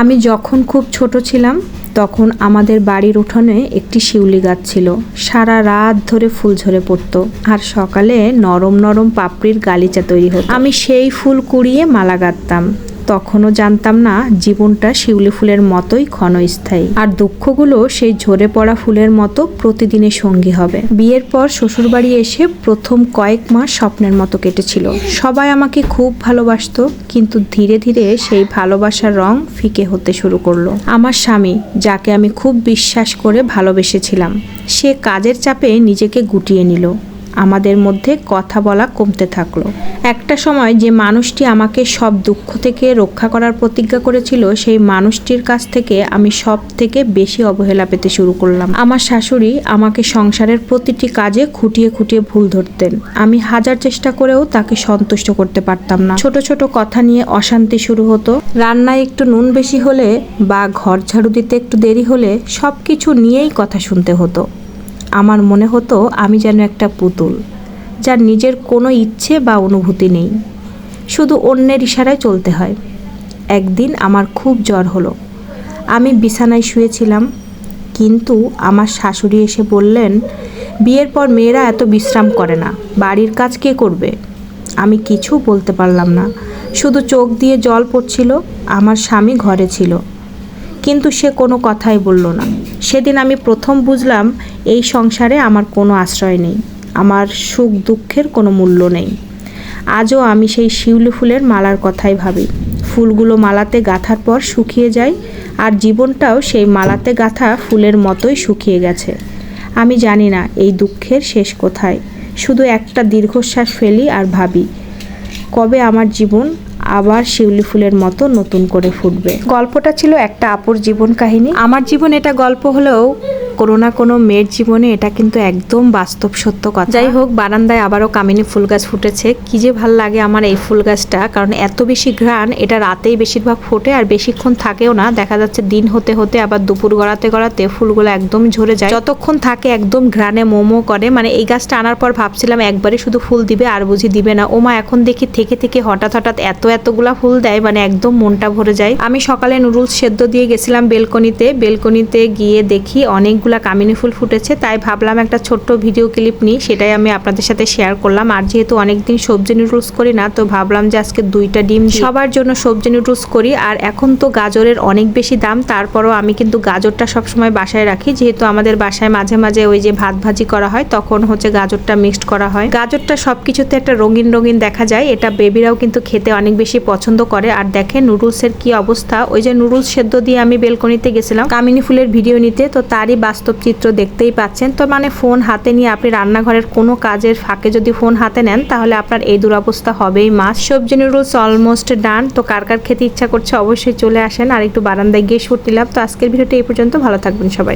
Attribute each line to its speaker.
Speaker 1: আমি যখন খুব ছোট ছিলাম, তখন আমাদের বাড়ির উঠোনে একটি শিউলি গাছ ছিল। সারা রাত ধরে ফুল ঝরে পড়ত। আর সকালে নরম নরম পাপড়ির গালিচা তৈরি হতো। আমি সেই ফুল কুড়িয়ে মালা গাঁথতাম তখনও জানতাম না, জীবনটা শিউলি ফুলের মতোই ক্ষণস্থায়ী। আর দুঃখগুলো সেই ঝরে পড়া ফুলের মতো প্রতিদিনের সঙ্গী হবে। বিয়ের পর শ্বশুরবাড়ি এসে প্রথম কয়েক মাস স্বপ্নের মতো কেটেছিল। সবাই আমাকে খুব ভালোবাসত, কিন্তু ধীরে ধীরে সেই ভালোবাসার রং ফিকে হতে শুরু করল। আমার স্বামী, যাকে আমি খুব বিশ্বাস করে ভালোবেসেছিলাম, সে কাজের চাপে নিজেকে গুটিয়ে নিল। আমাদের মধ্যে কথা বলা কমতে থাকল। একটা সময় যে মানুষটি আমাকে সব দুঃখ থেকে রক্ষা করার প্রতিজ্ঞা করেছিল, সেই মানুষটির কাছ থেকে আমি সব থেকে বেশি অবহেলা পেতে শুরু করলাম। আমার শাশুড়ি আমাকে সংসারের প্রতিটি কাজে খুঁটিয়ে খুঁটিয়ে ভুল ধরতেন। আমি হাজার চেষ্টা করেও তাকে সন্তুষ্ট করতে পারতাম না। ছোট ছোট কথা নিয়ে অশান্তি শুরু হতো। রান্নায় একটু নুন বেশি হলে বা ঘর ঝাড়ু দিতে একটু দেরি হলে সব কিছু নিয়েই কথা শুনতে হতো। আমার মনে হতো আমি যেন একটা পুতুল, যার নিজের কোনো ইচ্ছে বা অনুভূতি নেই। শুধু অন্যের ইশারায় চলতে হয়। একদিন আমার খুব জ্বর হলো। আমি বিছানায় শুয়েছিলাম, কিন্তু আমার শাশুড়ি এসে বললেন, বিয়ের পর মেয়েরা এত বিশ্রাম করে না। বাড়ির কাজ কে করবে? আমি কিছু বলতে পারলাম না। শুধু চোখ দিয়ে জল পড়ছিল, আমার স্বামী ঘরে ছিল। কিন্তু সে কোনো কথাই বলল না। সেদিন আমি প্রথম বুঝলাম এই সংসারে আমার কোনো আশ্রয় নেই, আমার সুখ দুঃখের কোনো মূল্য নেই। আজও আমি সেই শিউলি ফুলের মালার কথাই ভাবি। ফুলগুলো মালাতে গাঁথার পর শুকিয়ে যায়, আর জীবনটাও সেই মালাতে গাঁথা ফুলের মতোই শুকিয়ে গেছে। আমি জানি না এই দুঃখের শেষ কোথায়, শুধু একটা দীর্ঘশ্বাস ফেলি আর ভাবি, কবে আমার জীবন আবার শিউলি ফুলের মতো নতুন করে ফুটবে। গল্পটা ছিল একটা আপুর জীবন কাহিনী। আমার জীবন এটা গল্প হলেও কোনো না কোনো মেয়ের জীবনে এটা কিন্তু একদম বাস্তব সত্য কথা। যাই হোক, বারান্দায় আবারও কামিনী ফুল গাছ ফুটেছে। কি যে ভালো লাগে আমার এই ফুল গাছটা, কারণ এত বেশি ঘ্রাণ, এটা রাতেই বেশিরভাগ ফোটে আর বেশিক্ষণ থাকেও না। দেখা যাচ্ছে দিন হতে হতে আবার দুপুর গড়াতে গড়াতে ফুলগুলো একদম ঝরে যায়। যতক্ষণ থাকে একদম ঘ্রাণে মোমো করে মানে এই গাছটা আনার পর ভাবছিলাম একবারে শুধু ফুল দিবে আর বুঝি দিবে না। ওমা, এখন দেখি থেকে থেকে হঠাৎ হঠাৎ এত এতগুলা ফুল দেয় মানে একদম মনটা ভরে যায়। আমি সকালে নুডলস সেদ্ধ দিয়ে গেছিলাম বেলকনিতে। বেলকনিতে গিয়ে দেখি অনেকগুলা কামিনী ফুল ফুটেছে, তাই ভাবলাম একটা ছোট্ট ভিডিও ক্লিপ নিই, সেটাই আমি আপনাদের সাথে শেয়ার করলাম। আর যেহেতু অনেকদিন সবজি নুডলস করি না, তো ভাবলাম যে আজকে দুইটা ডিম সবার জন্য সবজি নুডলস করি, আর এখন তো গাজরের অনেক বেশি দাম, তারপরও আমি কিন্তু গাজরটা সবসময় বাসায় রাখি। যেহেতু আমাদের বাসায় মাঝে মাঝে ওই যে ভাত ভাজি করা হয়, তখন হচ্ছে গাজরটা মিক্সড করা হয়। গাজরটা সবকিছুতে একটা রঙিন রঙিন দেখা যায়, এটা বেবিরাও কিন্তু খেতে অনেক বেশি পছন্দ করে। আর দেখেন নুডলসের কি অবস্থা, ওই যে নুডলস সেদ্ধ দিয়ে আমি বেলকনিতে গেছিলাম, কামিনী ফুলের ভিডিও নিতে, তো তারই বাস্তব চিত্র দেখতেই পাচ্ছেন। তো মানে ফোন হাতে নিয়ে আপনি রান্নাঘরের কোনো কাজের ফাঁকে যদি ফোন হাতে নেন, তাহলে আপনার এই দুরবস্থা হবেই মাছ সবজি নুডলস অলমোস্ট ডান তো কার কার খেতে ইচ্ছা করছে অবশ্যই চলে আসেন। আর একটু বারান্দায় গিয়ে শুট তো আজকের ভিডিওটি এই পর্যন্ত। ভালো থাকবেন সবাই।